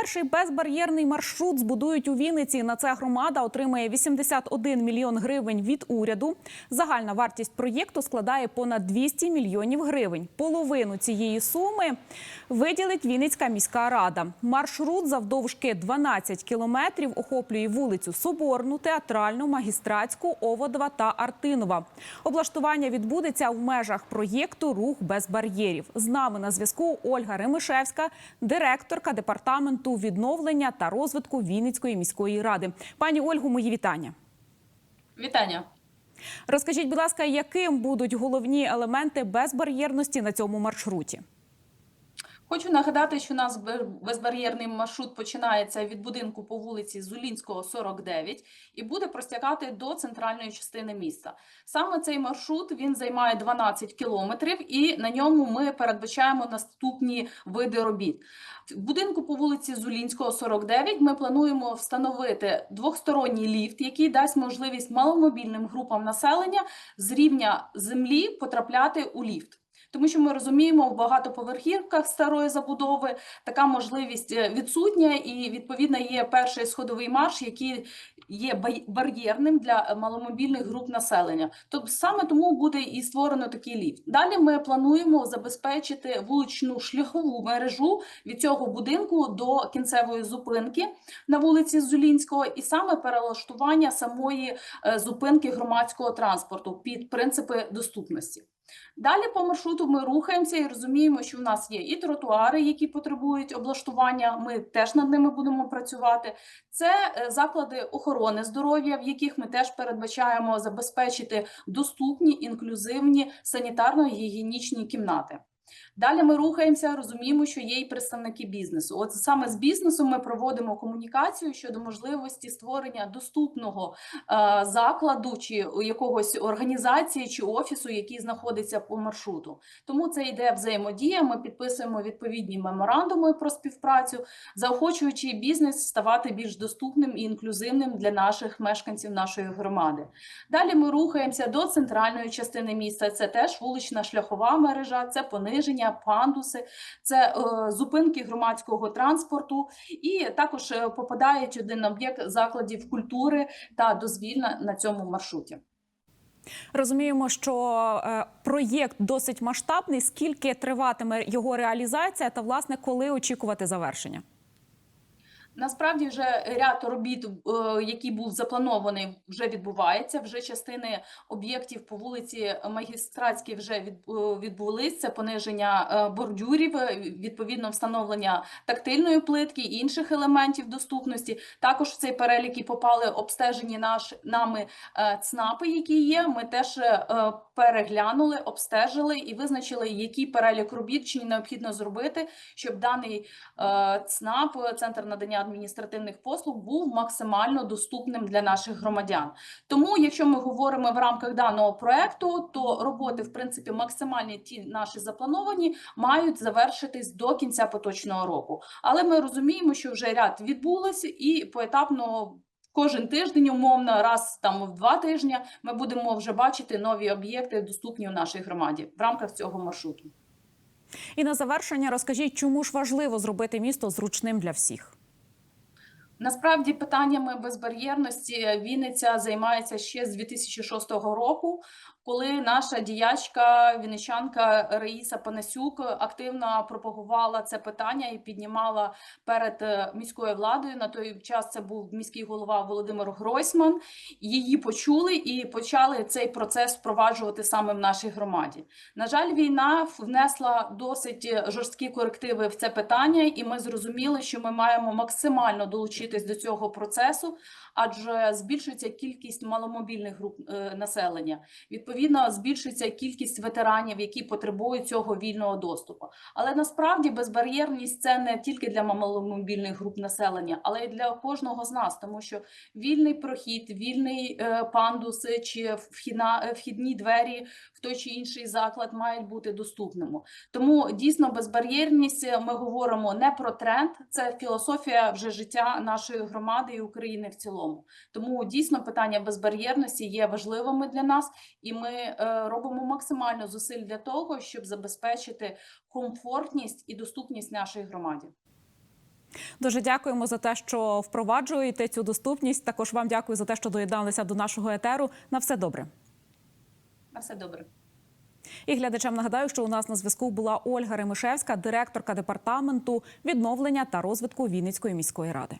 Перший безбар'єрний маршрут збудують у Вінниці. На це громада отримає 81 мільйон гривень від уряду. Загальна вартість проєкту складає понад 200 мільйонів гривень. Половину цієї суми виділить Вінницька міська рада. Маршрут завдовжки 12 кілометрів охоплює вулицю Соборну, Театральну, Магістратську, Оводова та Артинова. Облаштування відбудеться в межах проєкту Рух без бар'єрів. З нами на зв'язку Ольга Ремишевська, директорка департаменту відновлення та розвитку Вінницької міської ради. Пані Ольгу, мої вітання. Вітання. Розкажіть, будь ласка, яким будуть головні елементи безбар'єрності на цьому маршруті? Хочу нагадати, що у нас безбар'єрний маршрут починається від будинку по вулиці Зулінського, 49, і буде простягати до центральної частини міста. Саме цей маршрут він займає 12 кілометрів, і на ньому ми передбачаємо наступні види робіт. В будинку по вулиці Зулінського, 49, ми плануємо встановити двохсторонній ліфт, який дасть можливість маломобільним групам населення з рівня землі потрапляти у ліфт. Тому що ми розуміємо, в багатоповерхівках старої забудови така можливість е, відсутня, і відповідно є перший сходовий марш, який є бар'єрним для маломобільних груп населення. Тобто саме тому буде і створено такий ліфт. Далі ми плануємо забезпечити вуличну шляхову мережу від цього будинку до кінцевої зупинки на вулиці Зулінського, і саме перелаштування самої е, зупинки громадського транспорту під принципи доступності. Далі по маршруту ми рухаємося і розуміємо, що в нас є і тротуари, які потребують облаштування. Ми теж над ними будемо працювати. Це е, заклади охорони здоров'я, в яких ми теж передбачаємо забезпечити доступні, інклюзивні санітарно-гігієнічні кімнати. Далі ми рухаємося, розуміємо, що є і представники бізнесу. От саме з бізнесом ми проводимо комунікацію щодо можливості створення доступного е, закладу чи якогось організації чи офісу, який знаходиться по маршруту. Тому це йде взаємодія. Ми підписуємо відповідні меморандуми про співпрацю, заохочуючи бізнес ставати більш доступним і інклюзивним для наших мешканців нашої громади. Далі ми рухаємося до центральної частини міста. Це теж вулична шляхова мережа, це пониження, пандуси, це е, зупинки громадського транспорту, і також е, попадають один об'єкт закладів культури та дозвілля на цьому маршруті. Розуміємо, що е, проєкт досить масштабний. Скільки триватиме його реалізація, та власне коли очікувати завершення? Насправді вже ряд робіт, е, який був запланований, вже відбувається. Вже частини об'єктів по вулиці Магістратській вже е, відбулись. Це пониження е, бордюрів, відповідно встановлення тактильної плитки і інших елементів доступності. Також в цей перелік і попали обстежені наш нами ЦНАПи, які є. Ми теж переглянули, обстежили і визначили, який перелік робіт чи необхідно зробити, щоб даний ЦНАП, центр надання адміністративних послуг, був максимально доступним для наших громадян. Тому, якщо ми говоримо в рамках даного проекту, то роботи, в принципі, максимальні ті наші заплановані, мають завершитись до кінця поточного року. Але ми розуміємо, що вже ряд відбулося і поетапно. Кожен тиждень, умовно, раз там в два тижні, ми будемо вже бачити нові об'єкти, доступні у нашій громаді в рамках цього маршруту. І на завершення розкажіть, чому ж важливо зробити місто зручним для всіх? Насправді питаннями безбар'єрності Вінниця займається ще з 2006 року, коли наша діячка вінничанка Раїса Панасюк активно пропагувала це питання і піднімала перед е, міською владою. На той час це був міський голова Володимир Гройсман. Її почули і почали цей процес впроваджувати саме в нашій громаді. На жаль, війна внесла досить жорсткі корективи в це питання, і ми зрозуміли, що ми маємо максимально долучитись до цього процесу, адже збільшується кількість маломобільних груп е, населення. Відповідно, збільшується кількість ветеранів, які потребують цього вільного доступу. Але насправді безбар'єрність це не тільки для маломобільних груп населення, але й для кожного з нас, тому що вільний прохід, вільний е, пандус чи вхідна, е, вхідні двері в той чи інший заклад мають бути доступними. Тому дійсно безбар'єрність е, ми говоримо не про тренд, це філософія вже життя нашої громади і України в цілому. Тому дійсно питання безбар'єрності є важливими для нас, і ми е, робимо максимально зусиль для того, щоб забезпечити комфортність і доступність нашій громаді. Дуже дякуємо за те, що впроваджуєте цю доступність. Також вам дякую за те, що доєдналися до нашого етеру. На все добре. На все добре. І глядачам нагадаю, що у нас на зв'язку була Ольга Ремишевська, директорка департаменту відновлення та розвитку Вінницької міської ради.